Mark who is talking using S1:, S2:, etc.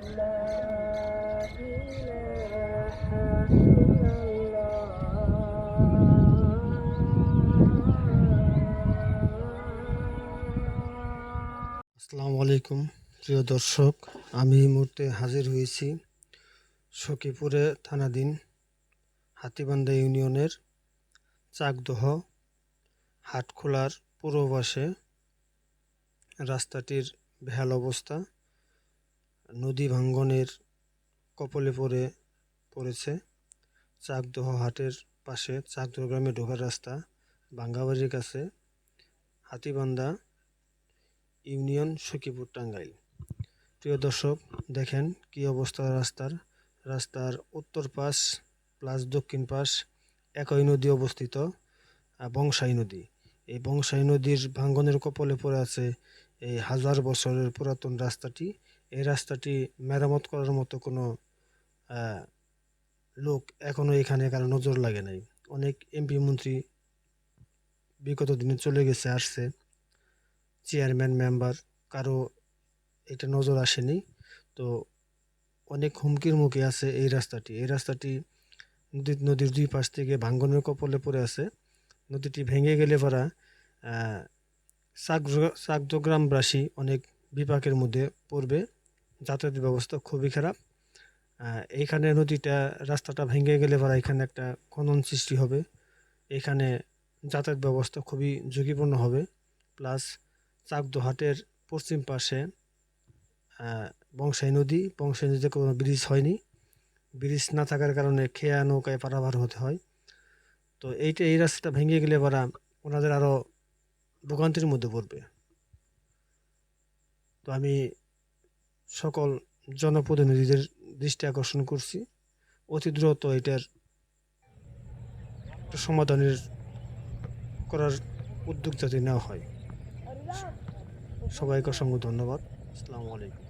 S1: আসসালামু আলাইকুম, প্রিয় দর্শক। আমি এই মুহূর্তে হাজির হয়েছি সখীপুরে থানাধীন হাতিবান্ধা ইউনিয়নের চাকদহ হাটখোলার পূর্ব রাস্তাটির বেহাল অবস্থা। নদী ভাঙ্গনের কপলে পড়ে, পড়েছে। চাকদহ হাটের পাশে, চাকদহ গ্রামে ঢোকার রাস্তা, বাঙ্গাবাড়ির কাছে, হাতিবান্ধা ইউনিয়ন সখীপুর টাঙ্গাইল। প্রিয় দর্শক, দেখেন কি অবস্থা রাস্তার। রাস্তার উত্তর পাশ প্লাস দক্ষিণ পাশ একই নদী অবস্থিত বংশাই নদী। এই বংশাই নদীর ভাঙ্গনের কপলে পড়ে আছে এই হাজার বছরের পুরাতন রাস্তাটি, এই রাস্তাটি মেরামত করার মতো কোনো লোক এখনও এখানে কারও নজর লাগে নাই। অনেক এমপি মন্ত্রী বিগত দিনে চলে গেছে, আসছে। চেয়ারম্যান, মেম্বার, কারও এটা নজর আসেনি। তো অনেক হুমকির মুখে আছে এই রাস্তাটি। এই রাস্তাটি নদী, নদীর দুই পাশ থেকে ভাঙ্গনের কপলে পড়ে আছে। নদীটি ভেঙে গেলে পরা চাকদগ্রামবাসী অনেক বিপাকের মধ্যে পড়বে। যাতায়াত ব্যবস্থা খুবই খারাপ। এইখানে নদীটা, রাস্তাটা ভেঙে গেলে পরা এখানে একটা খনন সৃষ্টি হবে। এখানে যাতায়াত ব্যবস্থা খুবই ঝুঁকিপূর্ণ হবে। প্লাস চাকদহাটের পশ্চিম পাশে বংশাই নদী। বংশাই নদীতে কোনো ব্রিজ হয়নি। ব্রিজ না থাকার কারণে খেয়া নৌকায় পারাপার হতে হয়। তো এইটা, এই রাস্তাটা ভেঙে গেলে ওরা ওনাদের আরও ভোগান্তির মধ্যে পড়বে। তো আমি সকল জনপ্রতিনিধিদের দৃষ্টি আকর্ষণ করছি। অতি দ্রুত এটার সমাধানের করার উদ্যোগ যাতে নেওয়া হয়। সবাইকে অসংখ্য ধন্যবাদ। আসসালামু আলাইকুম।